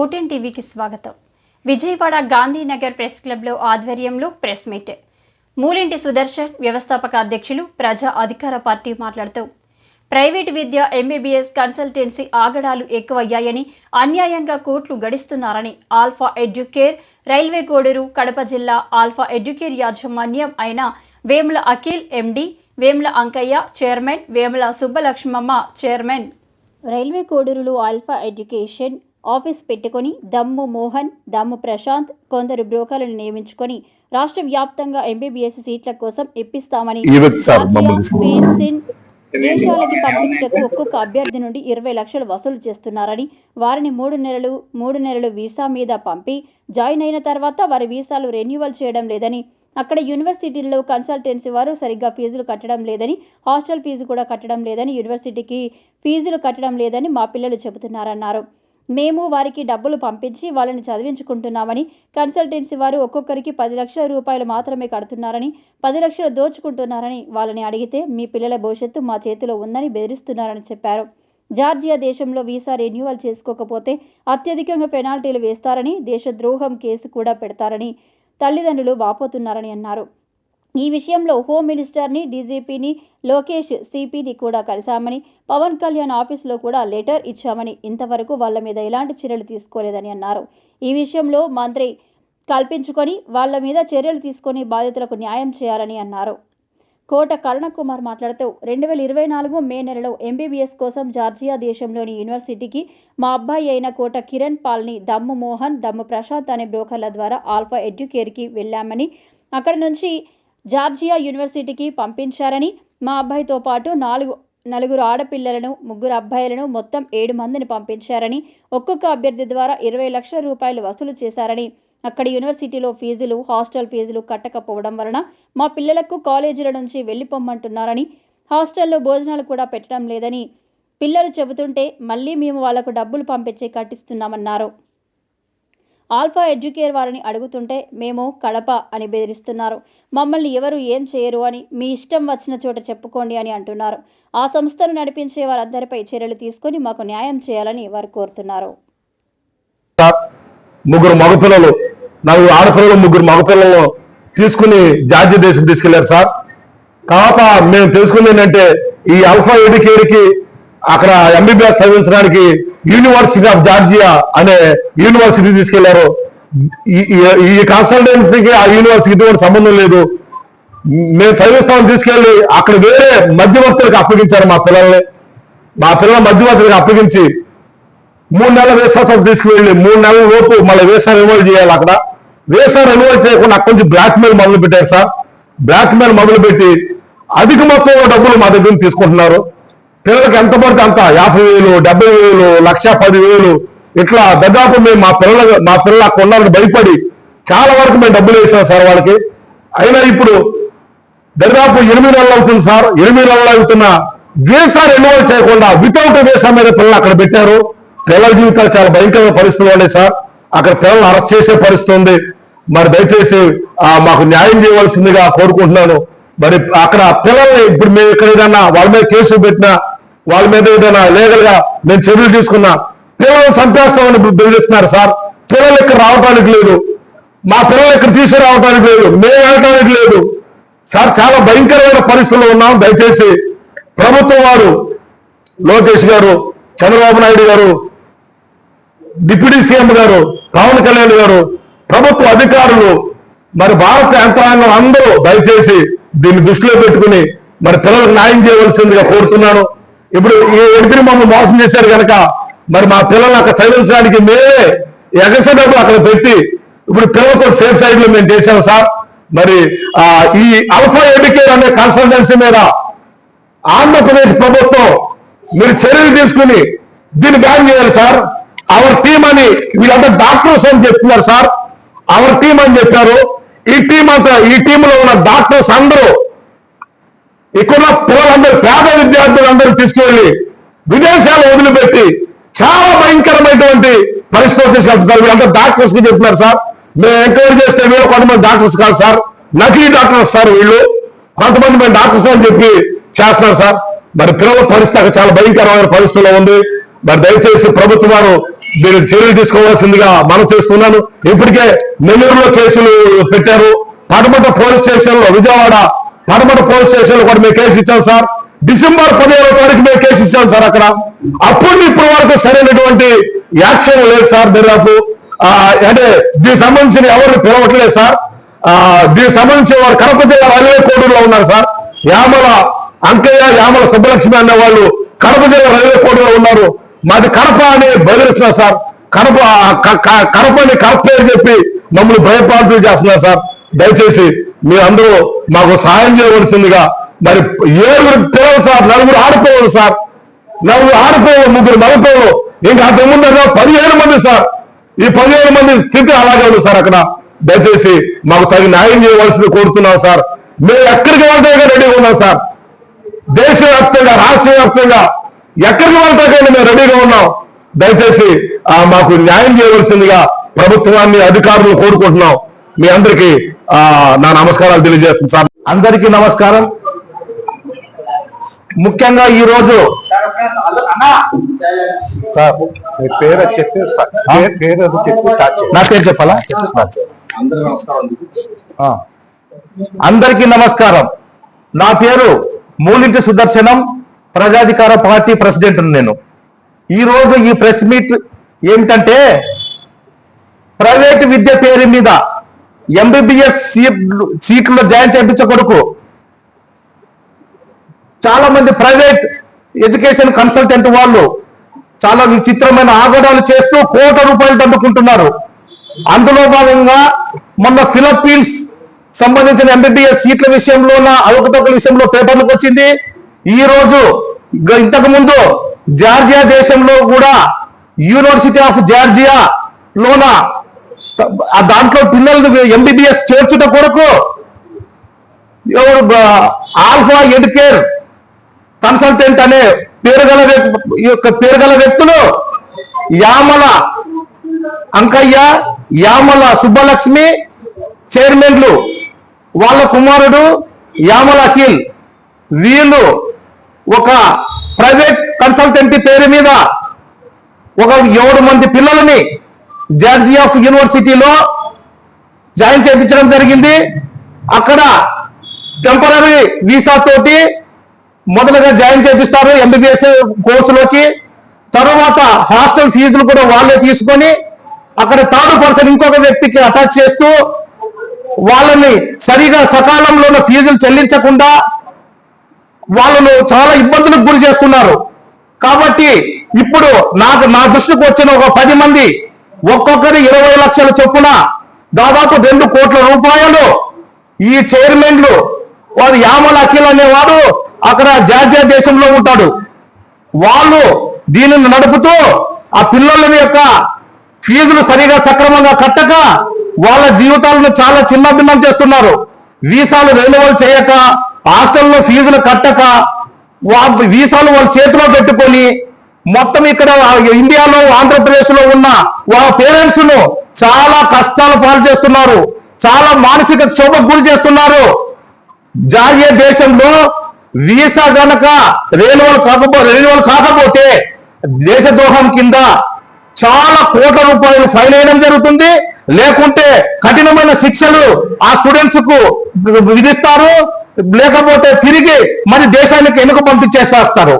ఓటెన్ టీవీకి స్వాగతం. విజయవాడ గాంధీనగర్ ప్రెస్ క్లబ్లో ఆధ్వర్యంలో ప్రెస్ మీట్. మూలింటి సుదర్శన్ వ్యవస్థాపక అధ్యక్షులు ప్రజా అధికార పార్టీ మాట్లాడుతూ ప్రైవేటు విద్య ఎంబీబీఎస్ కన్సల్టెన్సీ ఆగడాలు ఎక్కువయ్యాయని అన్యాయంగా కోట్లు గడిస్తున్నారని Alpha Educare railway Koduru Kadapa జిల్లా ఆల్ఫా ఎడ్యుకేర్ యాజమాన్యం అయిన Vemula Akhil MD Vemula Ankaiah chairman Vemula Subbalakshmamma chairman. Railway కోడూరులో Alpha education office పెట్టుకొని దమ్ము మోహన్ దమ్ము ప్రశాంత్ కొందరు బ్రోకర్లను నియమించుకొని రాష్ట్ర వ్యాప్తంగా ఎంబీబీఎస్ సీట్ల కోసం ఇప్పిస్తామని దేశాలకి పంపించడానికి ఒక్కొక్క అభ్యర్థి నుండి ఇరవై లక్షలు వసూలు చేస్తున్నారని వారిని మూడు నెలలు మూడు నెలలు వీసా మీద పంపి జాయిన్ అయిన తర్వాత వారి వీసాలు రెన్యువల్ చేయడం లేదని అక్కడ యూనివర్సిటీల్లో కన్సల్టెన్సీ వారు సరిగ్గా ఫీజులు కట్టడం లేదని హాస్టల్ ఫీజు కూడా కట్టడం లేదని యూనివర్సిటీకి ఫీజులు కట్టడం లేదని మా పిల్లలు చెబుతున్నారన్నారు. మేము వారికి డబ్బులు పంపించి వాళ్ళని చదివించుకుంటున్నామని కన్సల్టెన్సీ వారు ఒక్కొక్కరికి పది లక్షల రూపాయలు మాత్రమే కడుతున్నారని పది లక్షలు దోచుకుంటున్నారని వాళ్ళని అడిగితే మీ పిల్లల భవిష్యత్తు మా చేతిలో ఉందని బెదిరిస్తున్నారని చెప్పారు. జార్జియా దేశంలో వీసా రెన్యువల్ చేసుకోకపోతే అత్యధికంగా పెనాల్టీలు వేస్తారని దేశద్రోహం కేసు కూడా పెడతారని తల్లిదండ్రులు వాపోతున్నారని అన్నారు. ఈ విషయంలో హోమ్ మినిస్టర్ని డీజీపీని లోకేష్ సిపిని కూడా కలిశామని పవన్ కళ్యాణ్ ఆఫీసులో కూడా లెటర్ ఇచ్చామని ఇంతవరకు వాళ్ళ మీద ఎలాంటి చర్యలు తీసుకోలేదని అన్నారు. ఈ విషయంలో మంత్రి కల్పించుకొని వాళ్ళ మీద చర్యలు తీసుకొని బాధితులకు న్యాయం చేయాలని అన్నారు. కోట కరుణకుమార్ మాట్లాడుతూ రెండు వేల ఇరవై నాలుగు మే నెలలో ఎంబీబీఎస్ కోసం జార్జియా దేశంలోని యూనివర్సిటీకి మా అబ్బాయి అయిన కోట కిరణ్ పాల్ని దమ్ము మోహన్ దమ్ము ప్రశాంత్ అనే బ్రోకర్ల ద్వారా ఆల్ఫా ఎడ్యుకేర్కి వెళ్ళామని అక్కడ నుంచి జార్జియా యూనివర్సిటీకి పంపించారని మా అబ్బాయితో పాటు నాలుగు నలుగురు ఆడపిల్లలను ముగ్గురు అబ్బాయిలను మొత్తం ఏడు మందిని పంపించారని ఒక్కొక్క అభ్యర్థి ద్వారా ఇరవై లక్షల రూపాయలు వసూలు చేశారని. అక్కడ యూనివర్సిటీలో ఫీజులు హాస్టల్ ఫీజులు కట్టకపోవడం వలన మా పిల్లలకు కాలేజీల నుంచి వెళ్ళిపోమ్మంటున్నారని హాస్టల్లో భోజనాలు కూడా పెట్టడం లేదని పిల్లలు చెబుతుంటే మళ్ళీ మేము వాళ్ళకు డబ్బులు పంపించి కట్టిస్తున్నామన్నారు. ఆల్ఫా ఎడ్యుకేర్ వారిని అడుగుతుంటే మేము కడప అని బెదిరిస్తున్నారు. మమ్మల్ని ఎవరు ఏం చేయరు అని మీ ఇష్టం వచ్చిన చోట చెప్పుకోండి అని అంటున్నారు. ఆ సంస్థను నడిపించే వారందరిపై చర్యలు తీసుకొని మాకు న్యాయం చేయాలని వారు కోరుతున్నారు. సార్ ముగ్గురు మగపిల్లలు నలుగురు ఆడపిల్లలు ముగ్గురు మగపిల్లలు తీసుకుని జార్జి దేశం తీసుకెళ్ళారు సార్. తర్వాత మేము తెలుసుకుంది ఏంటంటే ఈ అల్ఫా ఎడ్యుకేర్కి అక్కడ ఎంబీబీఎస్ చదివించడానికి యూనివర్సిటీ ఆఫ్ జార్జియా అనే యూనివర్సిటీ తీసుకెళ్ళారు. ఈ- కన్సల్టెన్సీకి ఆ యూనివర్సిటీకి ఎటువంటి సంబంధం లేదు. మేము చదివిస్తామని తీసుకెళ్ళి అక్కడ వేరే మధ్యవర్తులకు అప్పగించారు మా పిల్లల్ని. మా పిల్లల మధ్యవర్తులకు అప్పగించి మూడు నెలల వేసాసం తీసుకువెళ్ళి మూడు నెలల లోపు మళ్ళీ వేసా రెన్యువల్ చేయాలి అక్కడ. వేసా రెన్యువల్ చేయకుండా అక్కడి నుంచి బ్లాక్మెయిల్ మొదలు పెట్టారు సార్. బ్లాక్మెయిల్ మొదలు పెట్టి అధిక మొత్తంలో డబ్బులు మా దగ్గర నుంచి తీసుకుంటున్నారు. పిల్లలకి ఎంత పడితే అంత యాభై వేలు డెబ్బై వేలు లక్ష పది వేలు ఇట్లా దాదాపు మేము మా పిల్లల మా పిల్లలు అక్కడ భయపడి చాలా వరకు మేము డబ్బులు వేసాం సార్ వాళ్ళకి. అయినా ఇప్పుడు దాదాపు ఎనిమిది నెలలు అవుతుంది సార్ ఎనిమిది నెలలు అవుతున్న వీసా రెన్యువల్ చేయకుండా వితౌట్ వీసా మీద పిల్లలు అక్కడ పెట్టారు. పిల్లల జీవితాలు చాలా భయంకరమైన పరిస్థితులు ఉన్నాయి సార్. అక్కడ పిల్లల్ని అరెస్ట్ చేసే పరిస్థితి ఉంది. మరి దయచేసి మాకు న్యాయం చేయవలసిందిగా కోరుకుంటున్నాను. మరి అక్కడ పిల్లల్ని ఇప్పుడు మేము ఇక్కడ ఏదైనా వాళ్ళ మీద కేసులు పెట్టినా వాళ్ళ మీద ఏదైనా లీగల్గా మేము చర్యలు తీసుకున్నా పిల్లలను చంపేస్తామని ఇప్పుడు బెదిరిస్తున్నారు సార్. పిల్లలు ఇక్కడ రావటానికి లేదు. మా పిల్లలు ఇక్కడ తీసుకురావటానికి లేదు. మేము వెళ్ళటానికి లేదు. సార్ చాలా భయంకరమైన పరిస్థితుల్లో ఉన్నాం. దయచేసి ప్రభుత్వం వారు లోకేష్ గారు చంద్రబాబు నాయుడు గారు డిప్యూటీ సీఎం గారు పవన్ కళ్యాణ్ గారు ప్రభుత్వ అధికారులు మరి భారత యంత్రాంగం అందరూ దయచేసి దీన్ని దృష్టిలో పెట్టుకుని మరి పిల్లలకు న్యాయం చేయవలసిందిగా కోరుతున్నాను. ఇప్పుడు ఈ ఎడిగిరి మమ్మల్ని మోసం చేశారు కనుక మరి మా పిల్లల్ని అక్కడ చదివించడానికి మేమే ఎగస డబ్బులు అక్కడ పెట్టి ఇప్పుడు పిల్లలకు సేఫ్ సైడ్లో మేము చేశాం సార్. మరి ఈ అల్ఫా ఎడ్యుకేర్ అనే కన్సల్టెన్సీ మీద ఆంధ్రప్రదేశ్ ప్రభుత్వం మీరు చర్యలు తీసుకుని దీన్ని బ్యాన్ చేయాలి సార్. అవర్ టీం అని వీళ్ళంతా డాక్టర్స్ అని చెప్తున్నారు సార్. అవర్ టీం అని చెప్పారు. ఈ టీం అంతా ఈ టీంలో ఉన్న డాక్టర్స్ అందరూ ఇక్కడ పిల్లలందరూ పేద విద్యార్థులందరూ తీసుకువెళ్ళి విదేశాలు వదిలిపెట్టి చాలా భయంకరమైనటువంటి పరిస్థితులు తీసుకెళ్తున్నారు. వీళ్ళంతా డాక్టర్స్కి చెప్తున్నారు సార్. మేము ఎంక్వైరీ చేస్తే వీళ్ళు కొంతమంది డాక్టర్స్ కాదు సార్. నకిలీ డాక్టర్స్ సార్ వీళ్ళు. కొంతమంది మేము డాక్టర్స్ అని చెప్పి చేస్తున్నారు సార్. మరి పిల్లల పరిస్థితి చాలా భయంకరమైన పరిస్థితిలో ఉంది. మరి దయచేసి ప్రభుత్వం వారు మీరు చర్యలు తీసుకోవాల్సిందిగా మనం చేస్తున్నాను. ఇప్పటికే నెల్లూరులో కేసులు పెట్టారు. పడమట పోలీస్ స్టేషన్లో విజయవాడ పడమట పోలీస్ స్టేషన్లో కూడా మేము కేసు ఇచ్చాం సార్. డిసెంబర్ పదిహేడవ తారీఖు మేము కేసు ఇచ్చాం సార్ అక్కడ. అప్పుడు ఇప్పటి వరకు సరైనటువంటి యాక్షన్ లేదు సార్ దర్యాప్తు అంటే దీనికి సంబంధించిన ఎవరిని పిలవట్లేదు సార్. దీనికి సంబంధించిన వారు కడప జిల్లా రైల్వే కోడూరులో ఉన్నారు సార్. యామల అంకయ్య యామల సుబ్బలక్ష్మి అనే వాళ్ళు కడప జిల్లా రైల్వే కోడూరులో ఉన్నారు. మాది కడప అని బెదిరిస్తున్నారు సార్. కడప కడపని కడప అని చెప్పి మమ్మల్ని భయపాలతులు చేస్తున్నారు సార్. దయచేసి మీరందరూ మాకు సహాయం చేయవలసిందిగా మరి ఏడుగురు పిల్లలు సార్ నలుగురు ఆడిపోవాలి సార్ నలుగురు ఆడుకోవాలి ముగ్గురు మగపోవాలి ఇంకా అంతకుముందు ఏదో పదిహేను మంది సార్. ఈ పదిహేను మంది స్థితి అలాగే ఉంది సార్ అక్కడ. దయచేసి మాకు తగిన న్యాయం చేయవలసింది కోరుతున్నాం సార్. మేము ఎక్కడికి వెళ్తే రెడీగా ఉన్నాం సార్. దేశవ్యాప్తంగా రాష్ట్ర వ్యాప్తంగా ఎక్కడికి వెళ్తాకైనా మేము రెడీగా ఉన్నాం. దయచేసి మాకు న్యాయం చేయవలసిందిగా ప్రభుత్వాన్ని అధికారులు కోరుకుంటున్నాం. మీ అందరికీ ఆ, నా నమస్కారాలు తెలియజేస్తుంది సార్ అందరికీ నమస్కారం. ముఖ్యంగా ఈ రోజు పేరు చెప్పి చెప్పి స్టార్ట్. నా పేరు చెప్పాలా? చెప్పి స్టార్ట్. అందరికీ నమస్కారం. నా పేరు మూలింటి సుదర్శనం ప్రజాధికార పార్టీ ప్రెసిడెంట్ నేను. ఈ రోజు ఈ ప్రెస్ మీట్ ఏమిటంటే ప్రైవేట్ విద్య పేరు మీద ఎంబీబీఎస్ సీట్లో జాయిన్ చేయించే కొడుకు. చాలా మంది ప్రైవేట్ ఎడ్యుకేషన్ కన్సల్టెంట్ వాళ్ళు చాలా విచిత్రమైన ఆగడాలు చేస్తూ కోట్ల రూపాయలు దండుకుంటున్నారు అందులో భాగంగా మొన్న ఫిలిప్పీన్స్ సంబంధించిన ఎంబీబీఎస్ సీట్ల విషయంలో అవకతవకల విషయంలో పేపర్లకు వచ్చింది. ఈ రోజు గ- ఇంతకు ముందు జార్జియా దేశంలో కూడా యూనివర్సిటీ ఆఫ్ జార్జియా లోన ఆ దాంట్లో పిల్లలు ఎంబీబీఎస్ చేర్చుట కొరకు ఎవరు ఆల్ఫా ఎడ్కేర్ కన్సల్టెంట్ అనే పేరు గల ఈ యొక్క పేరు గల వ్యక్తులు యామల అంకయ్య యామల సుబ్బలక్ష్మి చైర్మన్లు వాళ్ళ కుమారుడు యామల అఖిల్. వీళ్ళు ఒక ప్రైవేట్ కన్సల్టెంట్ పేరు మీద ఒక ఏడు మంది పిల్లలని జార్జియా యూనివర్సిటీలో జాయిన్ చేయించడం జరిగింది. అక్కడ టెంపరీ వీసా తోటి మొదలుగా జాయిన్ చేపిస్తారు ఎంబీబీఎస్ కోర్సులోకి. తరువాత హాస్టల్ ఫీజులు కూడా వాళ్ళే తీసుకొని అక్కడ థర్డ్ పర్సన్ ఇంకొక వ్యక్తికి అటాచ్ చేస్తూ వాళ్ళని సరిగా సకాలంలో ఫీజులు చెల్లించకుండా వాళ్ళను చాలా ఇబ్బందులకు గురి చేస్తున్నారు. కాబట్టి ఇప్పుడు నాకు నా దృష్టికి వచ్చిన ఒక పది మంది ఒక్కొక్కరి ఇరవై లక్షల చొప్పున దాదాపు రెండు కోట్ల రూపాయలు ఈ చైర్మన్లు వాడు యామల అఖిల్ అనేవాడు అక్కడ జార్జియా దేశంలో ఉంటాడు. వాళ్ళు దీనిని నడుపుతూ ఆ పిల్లల యొక్క ఫీజులు సరిగా సక్రమంగా కట్టక వాళ్ళ జీవితాలను చాలా చిన్నభిన్నం చేస్తున్నారు. వీసాలు రెన్యువల్ చేయక హాస్టల్లో ఫీజులు కట్టక వాళ్ళ వీసాలు వాళ్ళ చేతిలో పెట్టుకొని మొత్తం ఇక్కడ ఇండియాలో ఆంధ్రప్రదేశ్లో ఉన్న వాళ్ళ పేరెంట్స్ను చాలా కష్టాలు పాలు చేస్తున్నారు. చాలా మానసిక క్షోభకు గురి చేస్తున్నారు. జార్జియా దేశంలో వీసా గనక రెన్యువల్ కాకపో రెన్యువల్ కాకపోతే దేశద్రోహం కింద చాలా కోట్ల రూపాయలు ఫైన్ వేయడం జరుగుతుంది. లేకుంటే కఠినమైన శిక్షలు ఆ స్టూడెంట్స్కు విధిస్తారు. లేకపోతే తిరిగి మరి దేశానికి వెనుక పంపించేసేస్తారు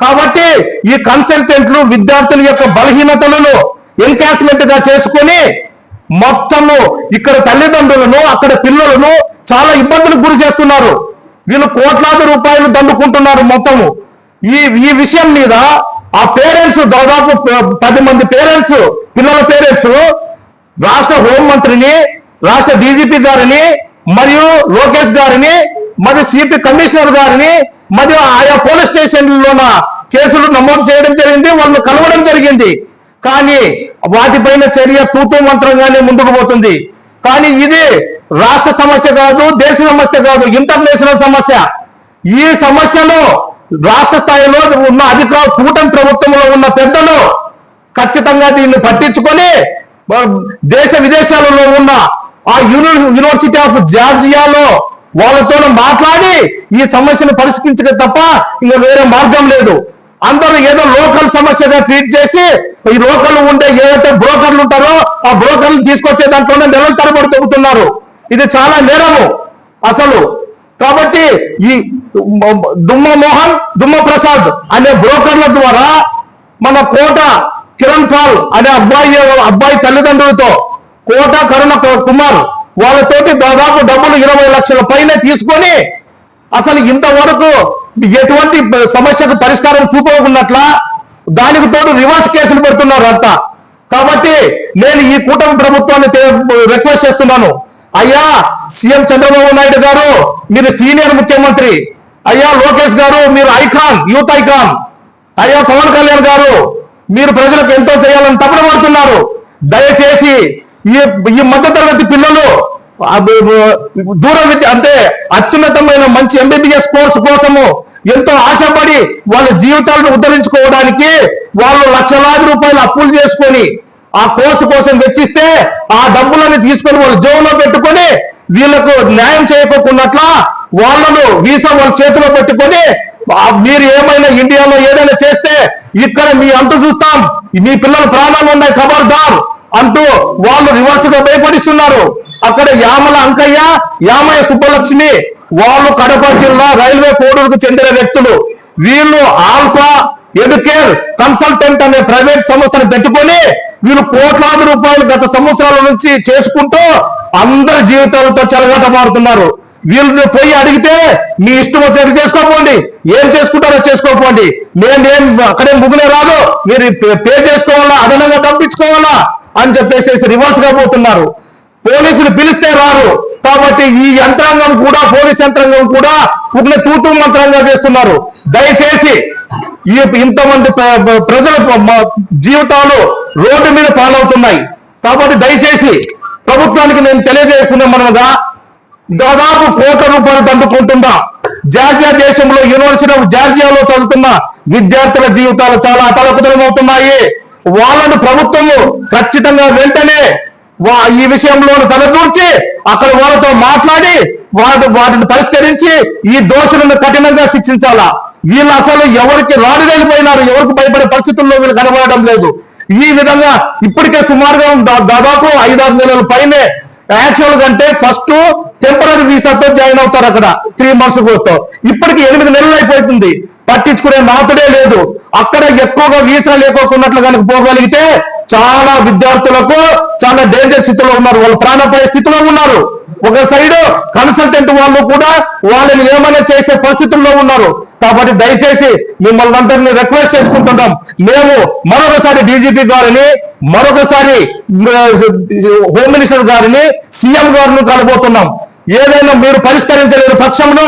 కాబట్టి ఈ కన్సల్టెంట్లు విద్యార్థుల యొక్క బలహీనతలను ఎన్కాస్మెంట్గా చేసుకొని మొత్తము ఇక్కడ తల్లిదండ్రులను అక్కడ పిల్లలను చాలా ఇబ్బందులకు గురి చేస్తున్నారు. వీళ్ళు కోట్లాది రూపాయలు దండుకుంటున్నారు మొత్తము. ఈ ఈ విషయం మీద ఆ పేరెంట్స్ దాదాపు పది మంది పేరెంట్స్ పిల్లల పేరెంట్స్ రాష్ట్ర హోంమంత్రిని రాష్ట్ర డీజీపీ గారిని మరియు లోకేష్ గారిని మరియు సిపి కమిషనర్ గారిని మరియు ఆయా పోలీస్ స్టేషన్లోన కేసులు నమోదు చేయడం జరిగింది వాళ్ళు కలవడం జరిగింది. కానీ వాటిపైన చర్య తూతూ మంత్రంగానే ముందుకు పోతుంది. కానీ ఇది రాష్ట్ర సమస్య కాదు దేశ సమస్య కాదు ఇంటర్నేషనల్ సమస్య. ఈ సమస్యను రాష్ట్ర స్థాయిలో ఉన్న అధికార కూటమి ప్రభుత్వంలో ఉన్న పెద్దలు ఖచ్చితంగా దీన్ని పట్టించుకొని దేశ విదేశాలలో ఉన్న ఆ యూని యూనివర్సిటీ ఆఫ్ జార్జియాలో వాళ్ళతో మాట్లాడి ఈ సమస్యను పరిష్కరించక తప్ప ఇంకా వేరే మార్గం లేదు. అందరూ ఏదో లోకల్ సమస్యగా ట్రీట్ చేసి ఈ లోకల్ ఉండే ఏదైతే బ్రోకర్లు ఉంటారో ఆ బ్రోకర్లు తీసుకొచ్చే దాంట్లోనే నెలల తరబడి తగ్గుతున్నారు ఇది చాలా నేరము అసలు. కాబట్టి ఈ దుమ్మ మోహన్ దుమ్మ ప్రసాద్ అనే బ్రోకర్ల ద్వారా మన కోట కిరణ్ పాల్ అనే అబ్బాయి అబ్బాయి తల్లిదండ్రులతో కోట కరుణ కుమార్ వాళ్ళతోటి దాదాపు డబ్బులు ఇరవై లక్షల పైన తీసుకొని అసలు ఇంతవరకు ఎటువంటి సమస్యకు పరిష్కారం చూపకున్నట్ల దానికి తోడు రివర్స్ కేసులు పెడుతున్నారు అంతా కాబట్టి నేను ఈ కూటమి ప్రభుత్వాన్ని రిక్వెస్ట్ చేస్తున్నాను. అయ్యా సీఎం చంద్రబాబు నాయుడు గారు మీరు సీనియర్ ముఖ్యమంత్రి. అయ్యా లోకేష్ గారు మీరు ఐకాన్ యూత్ ఐకాన్. అయ్యా పవన్ కళ్యాణ్ గారు మీరు ప్రజలకు ఎంతో చేయాలని తపన పడుతున్నారు. దయచేసి ఈ ఈ మధ్యతరగతి పిల్లలు దూర విద్య అంటే అత్యున్నతమైన మంచి ఎంబీబీఎస్ కోర్సు కోసము ఎంతో ఆశపడి వాళ్ళ జీవితాలను ఉద్ధరించుకోవడానికి వాళ్ళు లక్షలాది రూపాయలు అప్పులు చేసుకొని ఆ కోర్సు కోసం వెచ్చిస్తే ఆ డబ్బులని తీసుకొని వాళ్ళు జోబులో పెట్టుకొని వీళ్ళకు న్యాయం చేయకోకున్నట్ల వాళ్ళను వీసా వాళ్ళ చేతిలో పెట్టుకొని మీరు ఏమైనా ఇండియాలో ఏదైనా చేస్తే ఇక్కడ మీ అంత చూస్తాం. మీ పిల్లల ప్రాణాలు ఉన్నాయి ఖబర్దార్. అంటూ వాళ్ళు రివర్స్గా భయపడిస్తున్నారు. అక్కడ యామల అంకయ్య యామయ్య సుబ్బలక్ష్మి వాళ్ళు కడప జిల్లా రైల్వే కోడూరుకు చెందిన వ్యక్తులు. వీళ్ళు ఆల్ఫా ఎడ్యుకేర్ కన్సల్టెంట్ అనే ప్రైవేట్ సంస్థను పెట్టుకొని వీళ్ళు కోట్లాది రూపాయలు గత సంవత్సరాల నుంచి చేసుకుంటూ అందరి జీవితాలతో చెలగాట మారుతున్నారు వీళ్ళని పోయి అడిగితే మీ ఇష్టం వచ్చేది చేసుకోపోండి ఏం చేసుకుంటారో చేసుకోపోండి నేను ఏం అక్కడేం ముగ్గులే రాదు. మీరు పే- పే చేసుకోవాలా? అదనంగా పంపించుకోవాలా? అని చెప్పేసి రివర్స్గా పోతున్నారు. పోలీసులు పిలిస్తే రారు. కాబట్టి ఈ యంత్రాంగం కూడా పోలీస్ యంత్రాంగం కూడా ఒక తూతూ మంత్రంగా చేస్తున్నారు. దయచేసి ఈ ఇంతమంది ప్రజల జీవితాలు రోడ్డు మీద పాలవుతున్నాయి. కాబట్టి దయచేసి ప్రభుత్వానికి నేను తెలియజేసుకునే మనగా దాదాపు కోట్ల రూపాయలు దండుకుంటుందా జార్జియా దేశంలో యూనివర్సిటీ ఆఫ్ జార్జియాలో చదువుతున్న విద్యార్థుల జీవితాలు చాలా అతలకుతలం అవుతున్నాయి వాళ్ళను ప్రభుత్వము ఖచ్చితంగా వెంటనే వా- ఈ విషయంలో తలదూర్చి అక్కడ వాళ్ళతో మాట్లాడి వాటి వాటిని పరిష్కరించి ఈ దోషులను కఠినంగా శిక్షించాలా? వీళ్ళు అసలు ఎవరికి రాడిదైపోయినారు ఎవరికి భయపడే పరిస్థితుల్లో వీళ్ళు కనబడడం లేదు. ఈ విధంగా ఇప్పటికే సుమారుగా దా- దాదాపు ఐదారు నెలల పైనే యాక్చువల్ కంటే ఫస్ట్ టెంపరీ వీసాతో జాయిన్ అవుతారు అక్కడ త్రీ మంత్స్ కోసం ఇప్పటికి ఎనిమిది నెలలు అయిపోతుంది. పట్టించుకునే నాతుడే లేదు. అక్కడ ఎక్కువగా వీసా లేకోకున్నట్లు కనుక పోగలిగితే చాలా విద్యార్థులకు చాలా డేంజర్ స్థితిలో ఉన్నారు. వాళ్ళు ప్రాణపాయ స్థితిలో ఉన్నారు. ఒక సైడ్ కన్సల్టెంట్ వాళ్ళు కూడా వాళ్ళని ఏమైనా చేసే పరిస్థితుల్లో ఉన్నారు. కాబట్టి దయచేసి మిమ్మల్ని అందరినీ రిక్వెస్ట్ చేసుకుంటున్నాం. మేము మరొకసారి డీజీపీ గారిని మరొకసారి హోమ్ మినిస్టర్ గారిని సీఎం గారిని కలబోతున్నాం. ఏదైనా మీరు పరిష్కరించలేని పక్షంలో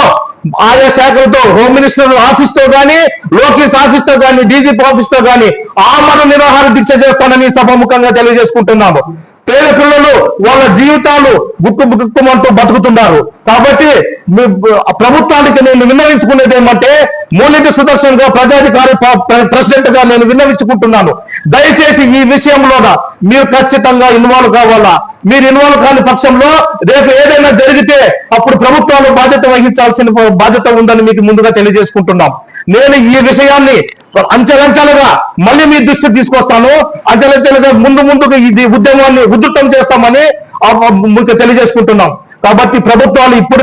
ఆయా శాఖలతో హోమ్ మినిస్టర్ ఆఫీస్తో కానీ లోకేష్ ఆఫీస్తో కానీ డీజీపీ ఆఫీస్తో కానీ ఆమరణ నిరాహార దీక్ష చేస్తానని సభాముఖంగా తెలియజేసుకుంటున్నాము. పేద పిల్లలు వాళ్ళ జీవితాలు బుక్కు బుక్కుమంటూ బతుకుతున్నారు. కాబట్టి ప్రభుత్వానికి నేను విన్నవించుకునేది ఏమంటే మూలిటి సుదర్శన్గా ప్రజాధికారి ప్రెసిడెంట్గా నేను విన్నవించుకుంటున్నాను. దయచేసి ఈ విషయంలోన మీరు ఖచ్చితంగా ఇన్వాల్వ్ కావాలా? మీరు ఇన్వాల్వ్ కాని పక్షంలో రేపు ఏదైనా జరిగితే అప్పుడు ప్రభుత్వాలు బాధ్యత వహించాల్సిన బాధ్యత ఉందని మీకు ముందుగా తెలియజేసుకుంటున్నాం. నేను ఈ విషయాన్ని అంచెలంచెలుగా మళ్ళీ మీ దృష్టికి తీసుకొస్తాను. అంచెలంచెలుగా ముందు ముందుకు ఇది ఉద్యమాన్ని ఉధృతం చేస్తామని మీకు తెలియజేసుకుంటున్నాం. కాబట్టి ప్రభుత్వాలు ఇప్పుడు